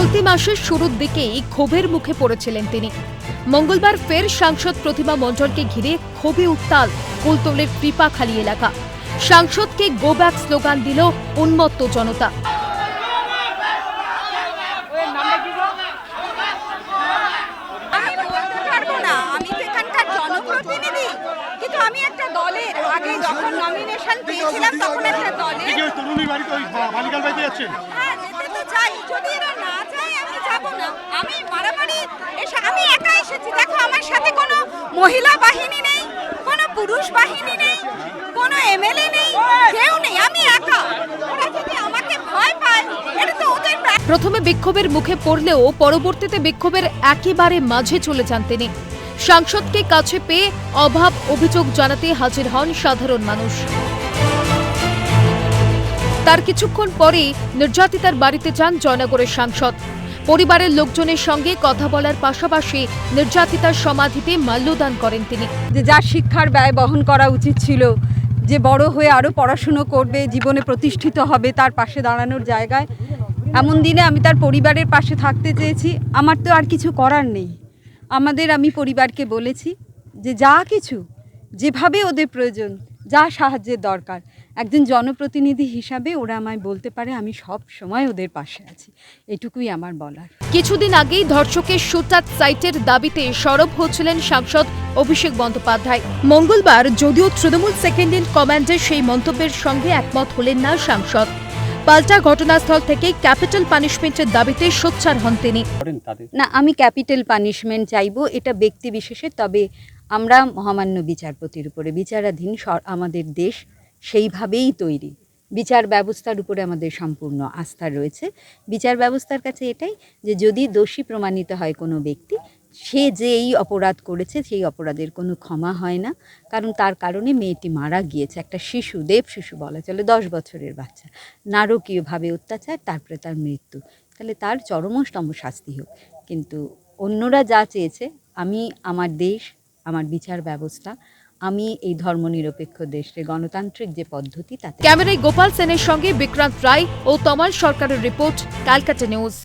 চলতি মাসের শুরুর দিকেই ক্ষোভের মুখে পড়েছিলেন তিনি। মঙ্গলবার ফের সাংসদ প্রতিমা মণ্ডলকে ঘিরে ক্ষোভে উত্তাল কুলতলের কৃপাখালী এলাকা। সাংসদকে গো ব্যাক স্লোগান দিল উন্মত্ত জনতা। আমি একটা দলের। আগে যখন নমিনেশন পেয়েছিলাম তখন একটা দলের। তরুণীর বাড়িতে বালিকার বাড়িতে যাচ্ছেন। হ্যাঁ যেতে তো চাই। যদি এরা না যায় আমি যাব না আমি মারামারি এসে আমি একা এসেছি দেখো আমার সাথে কোনো মহিলা বাহিনী নেই, কোনো পুরুষ বাহিনী নেই, কোনো এমএলএ নেই, কেউ নেই, আমি একা। প্রথমে বিক্ষোভের মুখে পড়লেও পরবর্তীতে বিক্ষোভের একেবারে মাঝে চলে যান তিনি। সাংসদকে কাছে পেয়ে অভাব অভিযোগ জানাতে হাজির হন সাধারণ মানুষ। তার কিছুক্ষণ পরেই নির্যাতিতার বাড়িতে যান জয়নগরের সাংসদ। পরিবারের লোকজনের সঙ্গে কথা বলার পাশাপাশি নির্যাতিতার সমাধিতে মাল্যদান করেন তিনি। যে যার শিক্ষার ব্যয় বহন করা উচিত ছিল, যে বড় হয়ে আরও পড়াশুনো করবে, জীবনে প্রতিষ্ঠিত হবে তার পাশে দাঁড়ানোর জায়গায়, এমন দিনে আমি তার পরিবারের পাশে থাকতে চেয়েছি। আমার তো আর কিছু করার নেই। আমাদের আমি পরিবারকে বলেছি যে যা কিছু, যেভাবে ওদের প্রয়োজন যা সাহায্যের দরকার। একজন জনপ্রতিনিধি হিসাবে ওরা আমায় বলতে পারে আমি সব সময় ওদের পাশে আছি। এটুকুই আমার বলার। কিছুদিন আগেই ধর্ষকের শুটাত সাইটের দাবিতে সরব হচ্ছিলেন সাংসদ অভিষেক বন্দ্যোপাধ্যায়। মঙ্গলবার যদিও তৃণমূল সেকেন্ড ইন কমান্ডের সেই মন্তব্যের সঙ্গে একমত হলেন না সাংসদ। পাল্টা ঘটনাস্থল থেকে ক্যাপিটাল পানিশমেন্টের দাবিতে সোচ্চার হন তিনি। না আমি ক্যাপিটাল পানিশমেন্ট চাইব এটা ব্যক্তি বিশেষে তবে আমরা মহামান্য বিচারপতির উপরে, বিচারাধীন আমাদের দেশ সেইভাবেই তৈরি। বিচার ব্যবস্থার উপরে আমাদের সম্পূর্ণ আস্থা রয়েছে। বিচার ব্যবস্থার কাছে এটাই যে যদি দোষী প্রমাণিত হয় কোনো ব্যক্তি, সে যে এই অপরাধ করেছে সেই অপরাধের কোনো ক্ষমা হয় না। কারণ তার কারণে মেয়েটি মারা গিয়েছে, একটা শিশু, দেব শিশু বলা চলে, দশ বছরের বাচ্চা। নারকীয়ভাবে অত্যাচার, তারপরে তার মৃত্যু। তাহলে তার চরমতম শাস্তি হোক। কিন্তু অন্যরা যা চেয়েছে, আমি, আমার দেশ আমার বিচার ব্যবস্থা। আমি এই ধর্মনিরপেক্ষ দেশে গণতান্ত্রিক যে পদ্ধতি তাতে ক্যামেরায় গোপাল সেনের সঙ্গে বিক্রান্ত রায় ও তমাল সরকারের রিপোর্ট, ক্যালকাটা নিউজ।